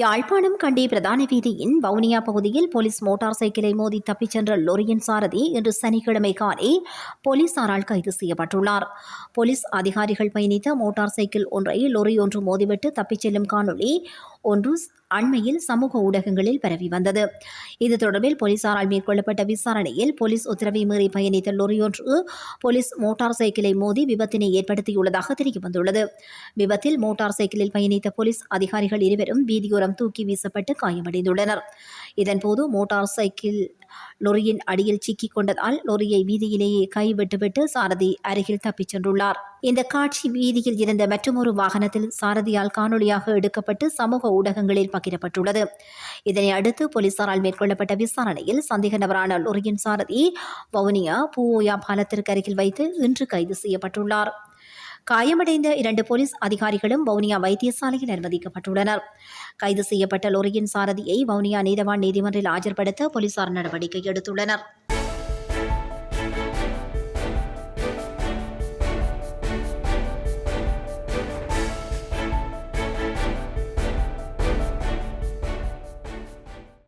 யாழ்ப்பாணம் கண்டி பிரதான வீதியின் வவுனியா பகுதியில் போலீஸ் மோட்டார் சைக்கிளை மோதி தப்பிச் சென்ற லொரியின் சாரதி இன்று சனிக்கிழமை காலை போலீசாரால் கைது செய்யப்பட்டுள்ளார். போலீஸ் அதிகாரிகள் பயணித்த மோட்டார் சைக்கிள் ஒன்றை லொரி ஒன்று மோதிவிட்டு தப்பிச் செல்லும் காணொளி ஒன்று அண்மையில் சமூக ஊடகங்களில் பரவி வந்தது. இது தொடர்பில் போலீசாரால் மேற்கொள்ளப்பட்ட விசாரணையில் போலீஸ் உத்தரவை மீறி பயணித்த லொரியொன்று ஒன்று போலீஸ் மோட்டார் சைக்கிளை மோதி விபத்தினை ஏற்படுத்தியுள்ளதாக தெரியவந்துள்ளது. விபத்தில் மோட்டார் சைக்கிளில் பயணித்த போலீஸ் அதிகாரிகள் இருவரும் வீதியோரம் தூக்கி வீசப்பட்டு காயமடைந்துள்ளனர். இதன்போது மோட்டார் சைக்கிள் லொரியின் அடியில் சிக்கிக் கொண்டதால் லொரியை வீதியிலேயே கைவிட்டுவிட்டு சாரதி அருகில் தப்பிச் சென்றுள்ளார். இந்த காட்சி வீதியில் இருந்த மற்றொரு வாகனத்தில் சாரதியால் காணொலியாக எடுக்கப்பட்டு சமூக ஊடகங்களில் பகிரப்பட்டுள்ளது. இதனை அடுத்து போலீசாரால் மேற்கொள்ளப்பட்ட விசாரணையில் சந்தேக நபரான லொரியின் சாரதி வவுனியா பூவோயா பாலத்திற்கு அருகில் வைத்து இன்று கைது செய்யப்பட்டுள்ளார். காயமடைந்த இரண்டு போலீஸ் அதிகாரிகளும் வவுனியா வைத்தியசாலையில் அனுமதிக்கப்பட்டுள்ளனர். கைது செய்யப்பட்ட லொரியின் சாரதியை வவுனியா நீதவான் நீதிமன்றில் ஆஜர்படுத்த போலீசார் நடவடிக்கை எடுத்துள்ளனர்.